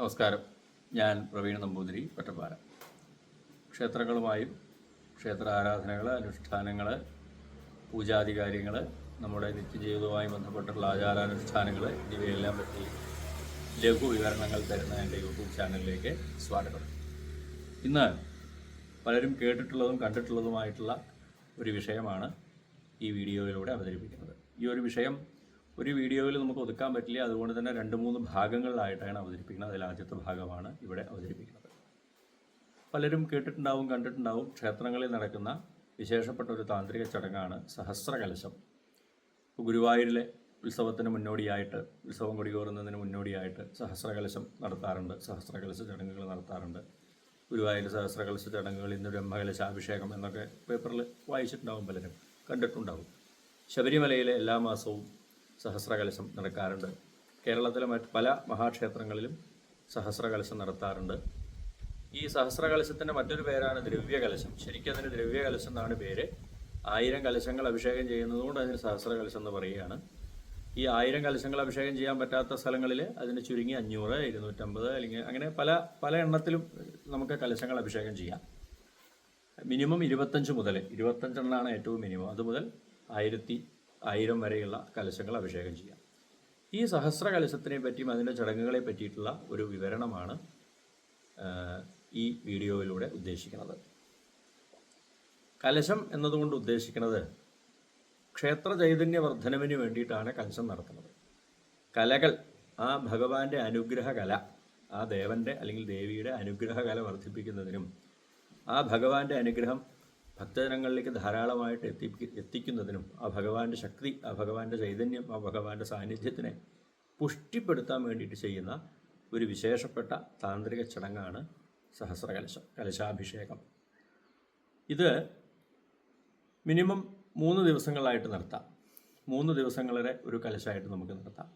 നമസ്കാരം. ഞാൻ പ്രവീൺ നമ്പൂതിരി ഒറ്റപ്പാല ക്ഷേത്രങ്ങളുമായും ക്ഷേത്ര ആരാധനകൾ അനുഷ്ഠാനങ്ങൾ പൂജാധികാര്യങ്ങൾ നമ്മുടെ നിത്യജീവിതവുമായി ബന്ധപ്പെട്ടുള്ള ആചാരാനുഷ്ഠാനങ്ങൾ എന്നിവയെല്ലാം പറ്റി ലഘു വിവരണങ്ങൾ തരുന്ന എന്റെ യൂട്യൂബ് ചാനലിലേക്ക് സ്വാഗതം. ഇന്ന് പലരും കേട്ടിട്ടുള്ളതും കണ്ടിട്ടുള്ളതുമായിട്ടുള്ള ഒരു വിഷയമാണ് ഈ വീഡിയോയിലൂടെ അവതരിപ്പിക്കുന്നത്. ഈ ഒരു വിഷയം ഒരു വീഡിയോയിൽ നമുക്ക് ഒതുക്കാൻ പറ്റില്ല. അതുകൊണ്ട് തന്നെ രണ്ട് മൂന്ന് ഭാഗങ്ങളിലായിട്ടാണ് അവതരിപ്പിക്കുന്നത്. അതിൽ ആദ്യത്തെ ഭാഗമാണ് ഇവിടെ അവതരിപ്പിക്കുന്നത്. പലരും കേട്ടിട്ടുണ്ടാവും കണ്ടിട്ടുണ്ടാവും. ക്ഷേത്രങ്ങളിൽ നടക്കുന്ന വിശേഷപ്പെട്ട ഒരു താന്ത്രിക ചടങ്ങാണ് സഹസ്രകലശം. ഗുരുവായൂരിലെ ഉത്സവത്തിന് മുന്നോടിയായിട്ട് ഉത്സവം കൊടികോറുന്നതിന് മുന്നോടിയായിട്ട് സഹസ്രകലശം നടത്താറുണ്ട്. സഹസ്രകലശ ചടങ്ങുകൾ നടത്താറുണ്ട്. ഗുരുവായൂർ സഹസ്രകലശ ചടങ്ങുകൾ ഇന്ന് ബ്രഹ്മകലശാഭിഷേകം എന്നൊക്കെ പേപ്പറിൽ വായിച്ചിട്ടുണ്ടാവും പലരും. കണ്ടിട്ടുണ്ടാവും. ശബരിമലയിലെ എല്ലാ മാസവും സഹസ്രകലശം നടക്കാറുണ്ട്. കേരളത്തിലെ മറ്റ് പല മഹാക്ഷേത്രങ്ങളിലും സഹസ്രകലശം നടത്താറുണ്ട്. ഈ സഹസ്രകലശത്തിന്റെ മറ്റൊരു പേരാണ് ദ്രവ്യകലശം. ശരിക്കും അതിന് ദ്രവ്യകലശം എന്നാണ് പേര്. ആയിരം കലശങ്ങൾ അഭിഷേകം ചെയ്യുന്നതുകൊണ്ട് അതിന് സഹസ്രകലശം എന്ന് പറയുകയാണ്. ഈ ആയിരം കലശങ്ങൾ അഭിഷേകം ചെയ്യാൻ പറ്റാത്ത സ്ഥലങ്ങളിൽ അതിന് ചുരുങ്ങി അഞ്ഞൂറ് ഇരുന്നൂറ്റമ്പത് അല്ലെങ്കിൽ അങ്ങനെ പല പല എണ്ണത്തിലും നമുക്ക് കലശങ്ങൾ അഭിഷേകം ചെയ്യാം. മിനിമം ഇരുപത്തഞ്ച് മുതൽ ഇരുപത്തഞ്ചെണ്ണമാണ് ഏറ്റവും മിനിമം. അതുമുതൽ ആയിരത്തി ആയിരം വരെയുള്ള കലശങ്ങൾ അഭിഷേകം ചെയ്യാം. ഈ സഹസ്ര കലശത്തിനെ പറ്റിയും അതിന്റെ ചടങ്ങുകളെ പറ്റിയിട്ടുള്ള ഒരു വിവരണമാണ് ഈ വീഡിയോയിലൂടെ ഉദ്ദേശിക്കുന്നത്. കലശം എന്നതുകൊണ്ട് ഉദ്ദേശിക്കുന്നത് ക്ഷേത്ര ചൈതന്യ വർധനവിന് വേണ്ടിയിട്ടാണ് കലശം നടത്തുന്നത് കലകൾ ആ ഭഗവാന്റെ അനുഗ്രഹ കല ആ ദേവന്റെ അല്ലെങ്കിൽ ദേവിയുടെ അനുഗ്രഹ കല വർദ്ധിപ്പിക്കുന്നതിനും ആ ഭഗവാന്റെ അനുഗ്രഹം ഭക്തജനങ്ങളിലേക്ക് ധാരാളമായിട്ട് എത്തി എത്തിക്കുന്നതിനും ആ ഭഗവാന്റെ ശക്തി ആ ഭഗവാന്റെ ചൈതന്യം ആ ഭഗവാന്റെ സാന്നിധ്യത്തിനെ പുഷ്ടിപ്പെടുത്താൻ വേണ്ടിയിട്ട് ചെയ്യുന്ന ഒരു വിശേഷപ്പെട്ട താന്ത്രിക ചടങ്ങാണ് സഹസ്രകലശ കലശാഭിഷേകം. ഇത് മിനിമം മൂന്ന് ദിവസങ്ങളായിട്ട് നടത്താം. മൂന്ന് ദിവസങ്ങളുടെ ഒരു കലശമായിട്ട് നമുക്ക് നടത്താം.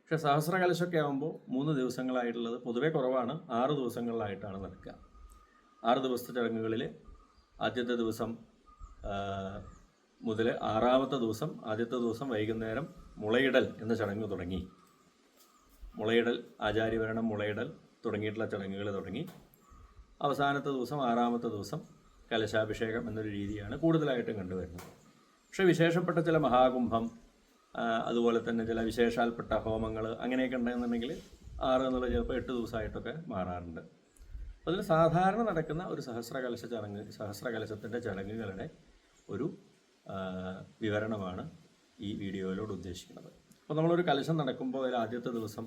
പക്ഷേ സഹസ്രകലശമൊക്കെ ആകുമ്പോൾ മൂന്ന് ദിവസങ്ങളായിട്ടുള്ളത് പൊതുവേ കുറവാണ്. ആറ് ദിവസങ്ങളിലായിട്ടാണ് നടക്കുക. ആറ് ദിവസത്തെ ചടങ്ങുകളിൽ ആദ്യത്തെ ദിവസം മുതൽ ആറാമത്തെ ദിവസം ആദ്യത്തെ ദിവസം വൈകുന്നേരം മുളയിടൽ എന്ന ചടങ്ങ് തുടങ്ങി. മുളയിടൽ ആചാര്യഭരണം മുളയിടൽ തുടങ്ങിയിട്ടുള്ള ചടങ്ങുകൾ തുടങ്ങി. അവസാനത്തെ ദിവസം ആറാമത്തെ ദിവസം കലശാഭിഷേകം എന്നൊരു രീതിയാണ് കൂടുതലായിട്ടും കണ്ടുവരുന്നത്. പക്ഷേ വിശേഷപ്പെട്ട ചില മഹാകുംഭം അതുപോലെ തന്നെ ചില വിശേഷാൽപ്പെട്ട ഹോമങ്ങൾ അങ്ങനെയൊക്കെ ഉണ്ടെന്നുണ്ടെങ്കിൽ ആറ് എന്നുള്ള ചിലപ്പോൾ എട്ട് ദിവസമായിട്ടൊക്കെ മാറാറുണ്ട്. അതിൽ സാധാരണ നടക്കുന്ന ഒരു സഹസ്രകലശ ചടങ്ങ് സഹസ്രകലശത്തിന്റെ ചടങ്ങുകളുടെ ഒരു വിവരണമാണ് ഈ വീഡിയോയിലൂടെ ഉദ്ദേശിക്കുന്നത്. അപ്പോൾ നമ്മളൊരു കലശം നടക്കുമ്പോൾ അതിൽ ആദ്യത്തെ ദിവസം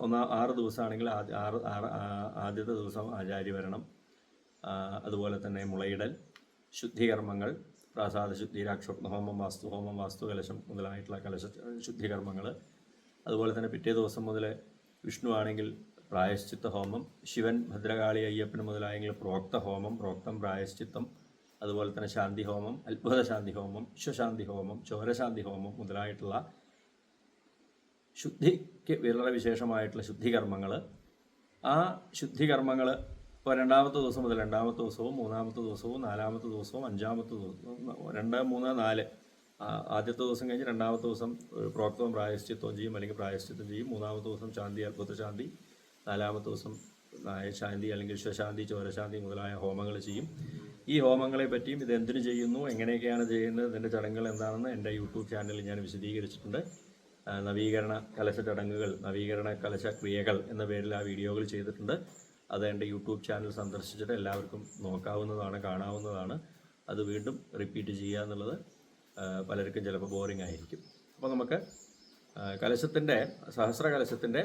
ഒന്നാ ആറ് ദിവസമാണെങ്കിൽ ആറ് ആറ് ആദ്യത്തെ ദിവസം ആചാര്യവരണം വരണം അതുപോലെ തന്നെ മുളയിടൽ ശുദ്ധികർമ്മങ്ങൾ പ്രാസാദ ശുദ്ധി രാക്ഷോഹോമം വാസ്തു ഹോമം വാസ്തു കലശം മുതലായിട്ടുള്ള കലശ ശുദ്ധികർമ്മങ്ങൾ അതുപോലെ തന്നെ പിറ്റേ ദിവസം മുതൽ വിഷ്ണു ആണെങ്കിൽ പ്രായശ്ചിത്ത ഹോമം ശിവൻ ഭദ്രകാളി അയ്യപ്പൻ മുതലായെങ്കിൽ പ്രോക്ത ഹോമം പ്രോക്തം പ്രായശ്ചിത്തം അതുപോലെ തന്നെ ശാന്തി ഹോമം അത്ഭുത ശാന്തി ഹോമം വിശ്വശാന്തി ഹോമം ചോരശാന്തി ഹോമം മുതലായിട്ടുള്ള ശുദ്ധിക്ക് വളരെ വിശേഷമായിട്ടുള്ള ശുദ്ധികർമ്മങ്ങൾ ആ ശുദ്ധികർമ്മങ്ങൾ ഇപ്പോൾ രണ്ടാമത്തെ ദിവസം മുതൽ രണ്ടാമത്തെ ദിവസവും മൂന്നാമത്തെ ദിവസവും നാലാമത്തെ ദിവസവും അഞ്ചാമത്തെ ദിവസം രണ്ട് മൂന്ന് നാല് ആദ്യത്തെ ദിവസം കഴിഞ്ഞ് രണ്ടാമത്തെ ദിവസം പ്രോക്തവും പ്രായശ്ചിത്വം ചെയ്യും അല്ലെങ്കിൽ പ്രായശ്ചിത്വം ചെയ്യും. മൂന്നാമത്തെ ദിവസം ശാന്തി അത്ഭുതശാന്തി നാലാമത്തെ ദിവസം നായശാന്തി അല്ലെങ്കിൽ വിശ്വശാന്തി ചോരശാന്തി മുതലായ ഹോമങ്ങൾ ചെയ്യും. ഈ ഹോമങ്ങളെ പറ്റിയും ഇത് എന്തിനു ചെയ്യുന്നു എങ്ങനെയൊക്കെയാണ് ചെയ്യുന്നത് ഇതിന്റെ ചടങ്ങുകൾ എന്താണെന്ന് എന്റെ യൂട്യൂബ് ചാനലിൽ ഞാൻ വിശദീകരിച്ചിട്ടുണ്ട്. നവീകരണ കലശ ചടങ്ങുകൾ നവീകരണ കലശ ക്രിയകൾ എന്ന പേരിൽ ആ വീഡിയോകൾ ചെയ്തിട്ടുണ്ട്. അത് എന്റെ യൂട്യൂബ് ചാനൽ സന്ദർശിച്ചിട്ട് എല്ലാവർക്കും നോക്കാവുന്നതാണ് കാണാവുന്നതാണ്. അത് വീണ്ടും റിപ്പീറ്റ് ചെയ്യുക എന്നുള്ളത് പലർക്കും ചിലപ്പോൾ ബോറിംഗ് ആയിരിക്കും. അപ്പോൾ നമുക്ക് കലശത്തിന്റെ സഹസ്ര കലശത്തിന്റെ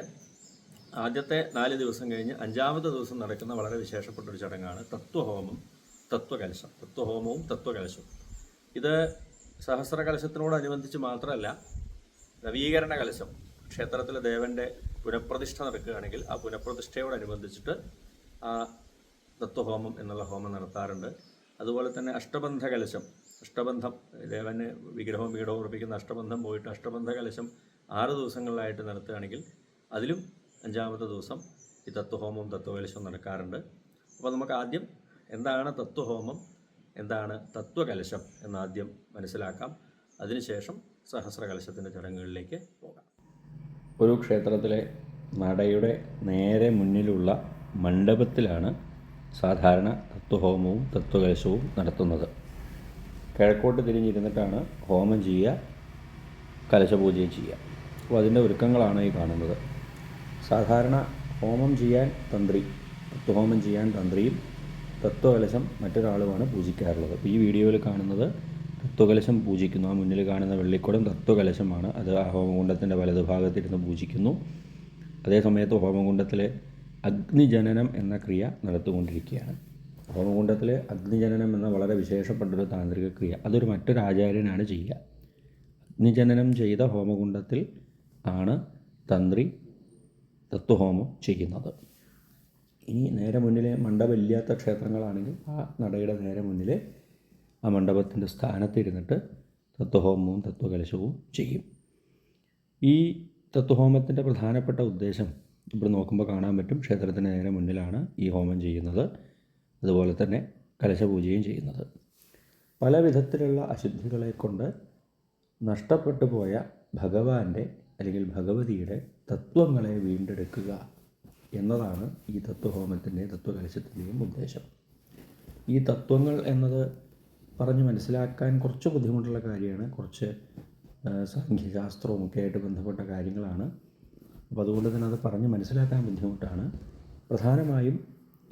ആദ്യത്തെ നാല് ദിവസം കഴിഞ്ഞ് അഞ്ചാമത്തെ ദിവസം നടക്കുന്ന വളരെ വിശേഷപ്പെട്ട ഒരു ചടങ്ങാണ് തത്വഹോമം തത്വകലശം തത്വഹോമവും തത്വകലശവും. ഇത് സഹസ്രകലശത്തിനോടനുബന്ധിച്ച് മാത്രമല്ല നവീകരണ കലശം ക്ഷേത്രത്തിലെ ദേവന്റെ പുനഃപ്രതിഷ്ഠ നടക്കുകയാണെങ്കിൽ ആ പുനഃപ്രതിഷ്ഠയോടനുബന്ധിച്ചിട്ട് ആ തത്വഹോമം എന്നുള്ള ഹോമം നടത്താറുണ്ട്. അതുപോലെ തന്നെ അഷ്ടബന്ധ കലശം അഷ്ടബന്ധം ദേവന് വിഗ്രഹവും വീടവും ഉറപ്പിക്കുന്ന അഷ്ടബന്ധം പോയിട്ട് അഷ്ടബന്ധ കലശം ആറ് ദിവസങ്ങളിലായിട്ട് നടത്തുകയാണെങ്കിൽ അതിലും അഞ്ചാമത്തെ ദിവസം ഈ തത്വഹോമവും തത്വകലശവും നടക്കാറുണ്ട്. അപ്പോൾ നമുക്ക് ആദ്യം എന്താണ് തത്വഹോമം എന്താണ് തത്വകലശം എന്നാദ്യം മനസ്സിലാക്കാം. അതിനുശേഷം സഹസ്രകലശത്തിന്റെ ചടങ്ങുകളിലേക്ക് പോകാം. ഒരു ക്ഷേത്രത്തിലെ നടയുടെ നേരെ മുന്നിലുള്ള മണ്ഡപത്തിലാണ് സാധാരണ തത്വഹോമവും തത്വകലശവും നടത്തുന്നത്. കിഴക്കോട്ട് തിരിഞ്ഞിരുന്നിട്ടാണ് ഹോമം ചെയ്യുക കലശപൂജയും ചെയ്യുക. അപ്പോൾ അതിന്റെ ഒരുക്കങ്ങളാണ് ഈ കാണുന്നത്. സാധാരണ ഹോമം ചെയ്യാൻ തന്ത്രി തത്വഹോമം ചെയ്യാൻ തന്ത്രിയും തത്വകലശം മറ്റൊരാളുമാണ് പൂജിക്കാറുള്ളത്. അപ്പോൾ ഈ വീഡിയോയിൽ കാണുന്നത് തത്വകലശം പൂജിക്കുന്നു. ആ മുന്നിൽ കാണുന്ന വെള്ളിക്കുടം തത്വകലശമാണ്. അത് ആ ഹോമകുണ്ടത്തിന്റെ വലതുഭാഗത്തിരുന്ന് പൂജിക്കുന്നു. അതേസമയത്ത് ഹോമകുണ്ടത്തിലെ അഗ്നിജനനം എന്ന ക്രിയ നടത്തുകൊണ്ടിരിക്കുകയാണ്. ഹോമകുണ്ടത്തിലെ അഗ്നിജനനം എന്ന വളരെ വിശേഷപ്പെട്ടൊരു താന്ത്രിക ക്രിയ. അതൊരു മറ്റൊരു ആചാര്യനാണ് ചെയ്യുക. അഗ്നിജനനം ചെയ്ത ഹോമകുണ്ടത്തിൽ ആണ് തന്ത്രി തത്വഹോമം ചെയ്യുന്നത്. ഇനി നേരെ മുന്നിലെ മണ്ഡപമില്ലാത്ത ക്ഷേത്രങ്ങളാണെങ്കിൽ ആ നടയുടെ നേരെ മുന്നിൽ ആ മണ്ഡപത്തിന്റെ സ്ഥാനത്തിരുന്നിട്ട് തത്വഹോമവും തത്വകലശവും ചെയ്യും. ഈ തത്വഹോമത്തിന്റെ പ്രധാനപ്പെട്ട ഉദ്ദേശം ഇവിടെ നോക്കുമ്പോൾ കാണാൻ പറ്റും ക്ഷേത്രത്തിന് നേരെ മുന്നിലാണ് ഈ ഹോമം ചെയ്യുന്നത്. അതുപോലെ തന്നെ കലശപൂജയും ചെയ്യുന്നത്. പല വിധത്തിലുള്ള അശുദ്ധികളെ കൊണ്ട് നഷ്ടപ്പെട്ടു പോയ ഭഗവാന്റെ അല്ലെങ്കിൽ ഭഗവതിയുടെ തത്വങ്ങളെ വീണ്ടെടുക്കുക എന്നതാണ് ഈ തത്വഹോമത്തിന്റെയും തത്വകലശത്തിന്റെയും ഉദ്ദേശം. ഈ തത്വങ്ങൾ എന്നത് പറഞ്ഞ് മനസ്സിലാക്കാൻ കുറച്ച് ബുദ്ധിമുട്ടുള്ള കാര്യമാണ്. കുറച്ച് സാഖ്യശാസ്ത്രവും ഒക്കെ ആയിട്ട് ബന്ധപ്പെട്ട കാര്യങ്ങളാണ്. അപ്പോൾ അതുകൊണ്ട് തന്നെ അത് പറഞ്ഞ് മനസ്സിലാക്കാൻ ബുദ്ധിമുട്ടാണ്. പ്രധാനമായും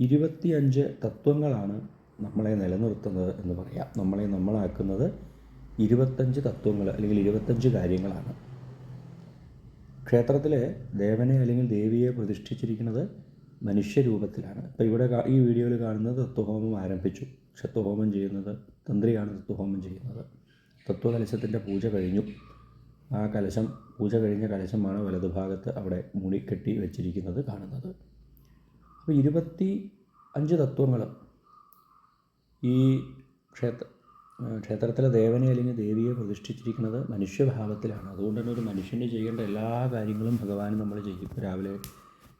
ഇരുപത്തിയഞ്ച് തത്വങ്ങളാണ് നമ്മളെ നിലനിർത്തുന്നത് എന്ന് പറയാം. നമ്മളെ നമ്മളാക്കുന്നത് ഇരുപത്തഞ്ച് തത്വങ്ങൾ അല്ലെങ്കിൽ ഇരുപത്തഞ്ച് കാര്യങ്ങളാണ്. ക്ഷേത്രത്തിലെ ദേവനെ അല്ലെങ്കിൽ ദേവിയെ പ്രതിഷ്ഠിച്ചിരിക്കുന്നത് മനുഷ്യരൂപത്തിലാണ്. അപ്പോൾ ഇവിടെ ഈ വീഡിയോയിൽ കാണുന്നത് തത്വഹോമം ആരംഭിച്ചു. ക്ഷത്വഹോമം ചെയ്യുന്നത് തന്ത്രിയാണ് തത്വഹോമം ചെയ്യുന്നത്. തത്വകലശത്തിന്റെ പൂജ കഴിഞ്ഞു. ആ കലശം പൂജ കഴിഞ്ഞ കലശമാണ് വലതുഭാഗത്ത് അവിടെ മുടി കെട്ടി വെച്ചിരിക്കുന്നത് കാണുന്നത്. അപ്പോൾ ഇരുപത്തി അഞ്ച് തത്വങ്ങൾ ഈ ക്ഷേത്ര ക്ഷേത്രത്തിലെ ദേവനെ അല്ലെങ്കിൽ ദേവിയെ പ്രതിഷ്ഠിച്ചിരിക്കുന്നത് മനുഷ്യഭാവത്തിലാണ്. അതുകൊണ്ട് തന്നെ ഒരു മനുഷ്യന് ചെയ്യേണ്ട എല്ലാ കാര്യങ്ങളും ഭഗവാൻ നമ്മൾ ചെയ്യും. രാവിലെ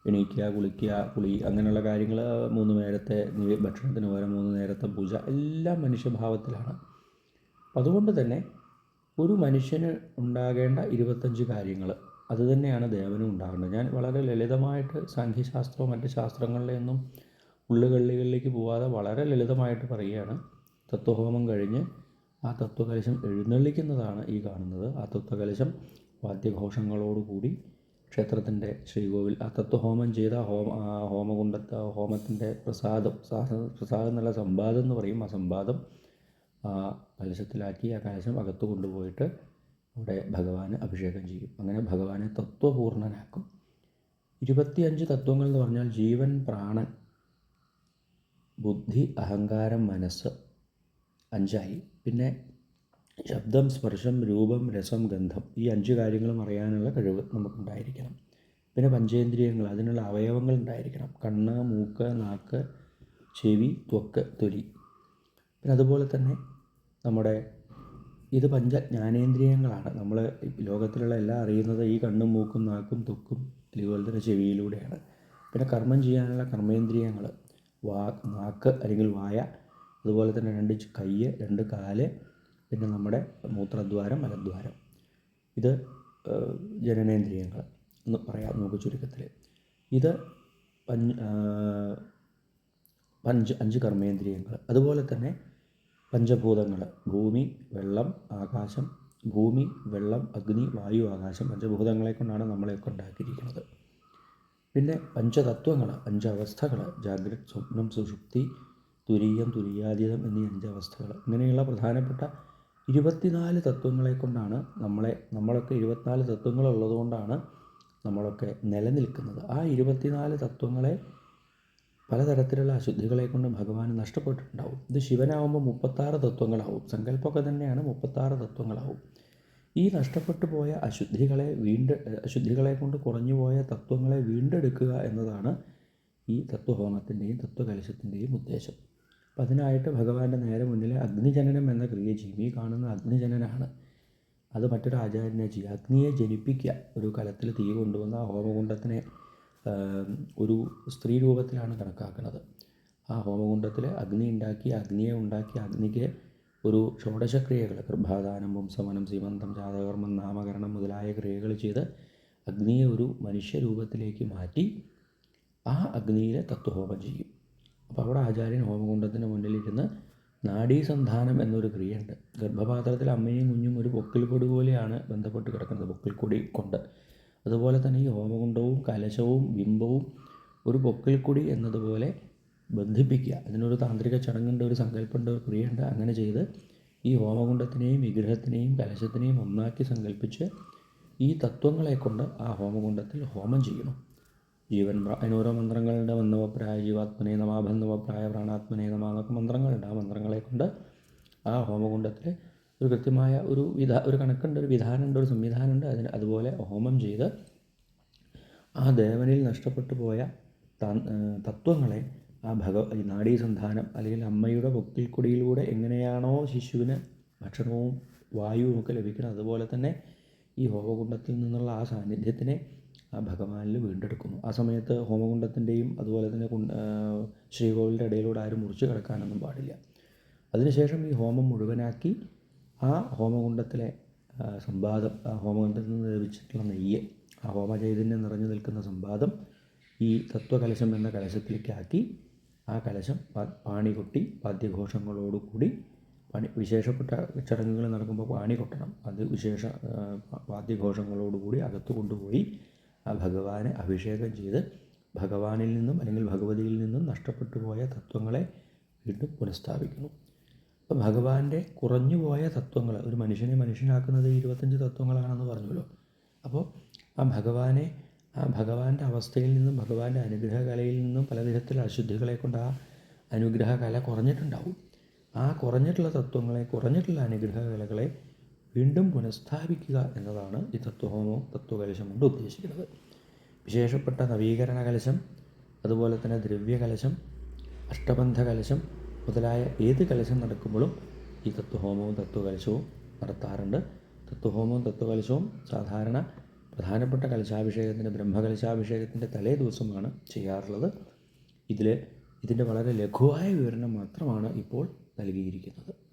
എണീക്കുക കുളിക്കുക കുളി അങ്ങനെയുള്ള കാര്യങ്ങൾ മൂന്ന് നേരത്തെ ഭക്ഷണത്തിന് പകരം മൂന്ന് നേരത്തെ പൂജ എല്ലാം മനുഷ്യഭാവത്തിലാണ്. അതുകൊണ്ട് തന്നെ ഒരു മനുഷ്യന് ഉണ്ടാകേണ്ട ഇരുപത്തഞ്ച് കാര്യങ്ങൾ അതുതന്നെയാണ് ദേവനും ഉണ്ടാകുന്നത് ഞാൻ വളരെ ലളിതമായിട്ട് സാഖ്യശാസ്ത്രവും മറ്റ് ശാസ്ത്രങ്ങളിലെയൊന്നും ഉള്ളുകള്ളികളിലേക്ക് പോവാതെ വളരെ ലളിതമായിട്ട് പറയുകയാണ്. തത്വഹോമം കഴിഞ്ഞ് ആ തത്വകലശം എഴുന്നള്ളിക്കുന്നതാണ് ഈ കാണുന്നത്. ആ തത്വകലശം വാദ്യഘോഷങ്ങളോടുകൂടി ക്ഷേത്രത്തിന്റെ ശ്രീകോവിൽ ആ തത്വഹോമം ചെയ്ത ഹോമ ആ ഹോമകുണ്ടത്തെ ഹോമത്തിന്റെ പ്രസാദം പ്രസാദം എന്നുള്ള സംവാദം എന്ന് പറയും. ആ സംവാദം ആ കലശത്തിലാക്കി ആ കലശം അകത്ത് കൊണ്ടുപോയിട്ട് അവിടെ ഭഗവാന് അഭിഷേകം ചെയ്യും. അങ്ങനെ ഭഗവാനെ തത്വപൂർണനാക്കും. ഇരുപത്തിയഞ്ച് തത്വങ്ങൾ എന്ന് പറഞ്ഞാൽ ജീവൻ പ്രാണൻ ബുദ്ധി അഹങ്കാരം മനസ്സ് അഞ്ചായി. പിന്നെ ശബ്ദം സ്പർശം രൂപം രസം ഗന്ധം ഈ അഞ്ച് കാര്യങ്ങളും അറിയാനുള്ള കഴിവ് നമുക്കുണ്ടായിരിക്കണം. പിന്നെ പഞ്ചേന്ദ്രിയങ്ങൾ അതിനുള്ള അവയവങ്ങൾ ഉണ്ടായിരിക്കണം. കണ്ണ് മൂക്ക് നാക്ക് ചെവി ത്വക്ക് തൊലി. പിന്നെ അതുപോലെ തന്നെ നമ്മുടെ ഇത് പഞ്ച ജ്ഞാനേന്ദ്രിയങ്ങളാണ് നമ്മൾ ലോകത്തിലുള്ള എല്ലാം അറിയുന്നത് ഈ കണ്ണും മൂക്കും നാക്കും തൊക്കും അതുപോലെ തന്നെ ചെവിയിലൂടെയാണ്. പിന്നെ കർമ്മം ചെയ്യാനുള്ള കർമ്മേന്ദ്രിയങ്ങൾ വാ നാക്ക് അല്ലെങ്കിൽ വായ അതുപോലെ തന്നെ രണ്ട് കൈ രണ്ട് കാൽ പിന്നെ നമ്മുടെ മൂത്രദ്വാരം മലദ്വാരം. ഇത് ജനനേന്ദ്രിയങ്ങൾ എന്ന് പറയാം നമുക്ക് ചുരുക്കത്തിൽ. ഇത് പഞ്ച് പഞ്ച് അഞ്ച് കർമ്മേന്ദ്രിയങ്ങൾ. അതുപോലെ തന്നെ പഞ്ചഭൂതങ്ങൾ. ഭൂമി വെള്ളം ആകാശം. ഭൂമി വെള്ളം അഗ്നി വായു ആകാശം പഞ്ചഭൂതങ്ങളെ കൊണ്ടാണ് നമ്മളെയൊക്കെ ഉണ്ടാക്കിയിരിക്കുന്നത്. പിന്നെ പഞ്ചതത്വങ്ങൾ അഞ്ചവസ്ഥകൾ ജാഗ്രത് സ്വപ്നം സുഷുപ്തി തുരീയം തുരിയാതീതം എന്നീ അഞ്ചവസ്ഥകൾ ഇങ്ങനെയുള്ള പ്രധാനപ്പെട്ട ഇരുപത്തിനാല് തത്വങ്ങളെ കൊണ്ടാണ് നമ്മളെ നമ്മളൊക്കെ ഇരുപത്തിനാല് തത്വങ്ങൾ ഉള്ളതുകൊണ്ടാണ് നമ്മളൊക്കെ നിലനിൽക്കുന്നത്. ആ ഇരുപത്തിനാല് തത്വങ്ങളെ പലതരത്തിലുള്ള അശുദ്ധികളെ കൊണ്ട് ഭഗവാൻ നഷ്ടപ്പെട്ടിട്ടുണ്ടാവും. ഇത് ശിവനാവുമ്പോൾ മുപ്പത്താറ് തത്വങ്ങളാവും. സങ്കല്പമൊക്കെ തന്നെയാണ് മുപ്പത്താറ് തത്വങ്ങളാവും. ഈ നഷ്ടപ്പെട്ടു പോയ അശുദ്ധികളെ വീണ്ട അശുദ്ധികളെ കൊണ്ട് കുറഞ്ഞു പോയ തത്വങ്ങളെ വീണ്ടെടുക്കുക എന്നതാണ് ഈ തത്വഹോമത്തിന്റെയും തത്വകലശത്തിന്റെയും ഉദ്ദേശം. അപ്പം അതിനായിട്ട് ഭഗവാന്റെ നേരെ മുന്നിൽ അഗ്നിജനനം എന്ന ക്രിയ ഈ കാണുന്ന അഗ്നിജനനാണ് അത് മറ്റൊരു ആചാര്യനെ ചെയ്യുക അഗ്നിയെ ജനിപ്പിക്കുക. ഒരു കലത്തിൽ തീ കൊണ്ടുവന്ന ഹോമകുണ്ടത്തിനെ ഒരു സ്ത്രീ രൂപത്തിലാണ് കണക്കാക്കുന്നത്. ആ ഹോമകുണ്ടത്തിൽ അഗ്നി ഉണ്ടാക്കി അഗ്നിയെ ഉണ്ടാക്കി അഗ്നിക്ക് ഒരു ഷോഡശക്രിയകൾ ഗർഭാധാനം വംശമനം സീമന്തം ജാതകർമ്മം നാമകരണം മുതലായ ക്രിയകൾ ചെയ്ത് അഗ്നിയെ ഒരു മനുഷ്യരൂപത്തിലേക്ക് മാറ്റി ആ അഗ്നിയിലെ തത്വഹോമം ചെയ്യും. അപ്പോൾ അവിടെ ആചാര്യൻ ഹോമകുണ്ടത്തിന് മുന്നിലിരുന്ന് നാഡീസന്ധാനം എന്നൊരു ക്രിയയുണ്ട്. ഗർഭപാത്രത്തിൽ അമ്മയും കുഞ്ഞും ഒരു പൊക്കിൽ പൊടി പോലെയാണ് ബന്ധപ്പെട്ട് കിടക്കുന്നത് പൊക്കിൽ കൊടി കൊണ്ട്. അതുപോലെ തന്നെ ഈ ഹോമകുണ്ടവും കലശവും ബിംബവും ഒരു പൊക്കിൽ കൊടി എന്നതുപോലെ ബന്ധിപ്പിക്കുക. അതിനൊരു താന്ത്രിക ചടങ്ങുണ്ട് ഒരു സങ്കല്പമുണ്ട് ഒരു ക്രിയയുണ്ട്. അങ്ങനെ ചെയ്ത് ഈ ഹോമകുണ്ടത്തിനെയും വിഗ്രഹത്തിനെയും കലശത്തിനെയും ഒന്നാക്കി സങ്കല്പിച്ച് ഈ തത്വങ്ങളെ കൊണ്ട് ആ ഹോമകുണ്ടത്തിൽ ഹോമം ചെയ്യണം. ജീവൻ അതിന് ഓരോ മന്ത്രങ്ങളുണ്ട് ജീവാത്മനെ നമ ബന്ധവപ്രായ പ്രാണാത്മനെ നമ എന്നൊക്കെ മന്ത്രങ്ങളുണ്ട്. ആ മന്ത്രങ്ങളെ കൊണ്ട് ആ ഹോമകുണ്ടത്തിൽ ഒരു കൃത്യമായ ഒരു വിധ ഒരു കണക്കുണ്ട് ഒരു വിധാനമുണ്ട് ഒരു സംവിധാനമുണ്ട്. അതിന് അതുപോലെ ഹോമം ചെയ്ത് ആ ദേവനിൽ നഷ്ടപ്പെട്ടു പോയ തത്വങ്ങളെ ആ ഭഗ നാഡീസന്ധാനം അല്ലെങ്കിൽ അമ്മയുടെ പൊക്കിൽക്കൊടിയിലൂടെ എങ്ങനെയാണോ ശിശുവിന് ഭക്ഷണവും വായുവും ഒക്കെ ലഭിക്കുന്നത് അതുപോലെ തന്നെ ഈ ഹോമകുണ്ടത്തിൽ നിന്നുള്ള ആ സാന്നിധ്യത്തിനെ ഭഗവാനിൽ വീണ്ടെടുക്കുന്നു. ആ സമയത്ത് ഹോമകുണ്ടത്തിന്റെയും അതുപോലെ തന്നെ ശ്രീകോവിലിന്റെ ഇടയിലൂടെ ആരും മുറിച്ച് കിടക്കാനൊന്നും പാടില്ല. അതിനുശേഷം ഈ ഹോമം മുഴുവനാക്കി ആ ഹോമകുണ്ടത്തിലെ സംവാദം ആ ഹോമകുണ്ടത്തിൽ നിന്ന് ലഭിച്ചിട്ടുള്ള നെയ്യ് ആ ഹോമചൈതന്യം നിറഞ്ഞു നിൽക്കുന്ന സംവാദം ഈ തത്വകലശം എന്ന കലശത്തിലേക്കാക്കി ആ കലശം പാണി കൊട്ടി വാദ്യഘോഷങ്ങളോടുകൂടി പണി വിശേഷപ്പെട്ട ചടങ്ങുകൾ നടക്കുമ്പോൾ പാണി കൊട്ടണം അത് വിശേഷ വാദ്യഘോഷങ്ങളോടുകൂടി അകത്ത് കൊണ്ടുപോയി ആ ഭഗവാനെ അഭിഷേകം ചെയ്ത് ഭഗവാനിൽ നിന്നും അല്ലെങ്കിൽ ഭഗവതിയിൽ നിന്നും നഷ്ടപ്പെട്ടു പോയ തത്വങ്ങളെ വീണ്ടും പുനഃസ്ഥാപിക്കുന്നു. അപ്പം ഭഗവാന്റെ കുറഞ്ഞു പോയ തത്വങ്ങൾ ഒരു മനുഷ്യനെ മനുഷ്യനാക്കുന്നത് ഇരുപത്തഞ്ച് തത്വങ്ങളാണെന്ന് പറഞ്ഞല്ലോ. അപ്പോൾ ആ ഭഗവാനെ ആ ഭഗവാന്റെ അവസ്ഥയിൽ നിന്നും ഭഗവാന്റെ അനുഗ്രഹകലയിൽ നിന്നും പലവിധത്തിലുള്ള അശുദ്ധികളെ കൊണ്ട് ആ അനുഗ്രഹകല കുറഞ്ഞിട്ടുണ്ടാവും. ആ കുറഞ്ഞിട്ടുള്ള തത്വങ്ങളെ കുറഞ്ഞിട്ടുള്ള അനുഗ്രഹ കലകളെ വീണ്ടും പുനഃസ്ഥാപിക്കുക എന്നതാണ് ഈ തത്വഹോമവും തത്വകലശം കൊണ്ട് ഉദ്ദേശിക്കുന്നത്. വിശേഷപ്പെട്ട നവീകരണ കലശം അതുപോലെ തന്നെ ദ്രവ്യകലശം അഷ്ടബന്ധ കലശം മുതലായ ഏത് കലശം നടക്കുമ്പോഴും ഈ തത്വഹോമവും തത്വകലശവും നടത്താറുണ്ട്. തത്വഹോമവും തത്വകലശവും സാധാരണ പ്രധാനപ്പെട്ട കലശാഭിഷേകത്തിന്റെ ബ്രഹ്മകലശാഭിഷേകത്തിന്റെ തലേ ദിവസമാണ് ചെയ്യാറുള്ളത്. ഇതിൽ ഇതിന്റെ വളരെ ലഘുവായ വിവരണം മാത്രമാണ് ഇപ്പോൾ നൽകിയിരിക്കുന്നത്.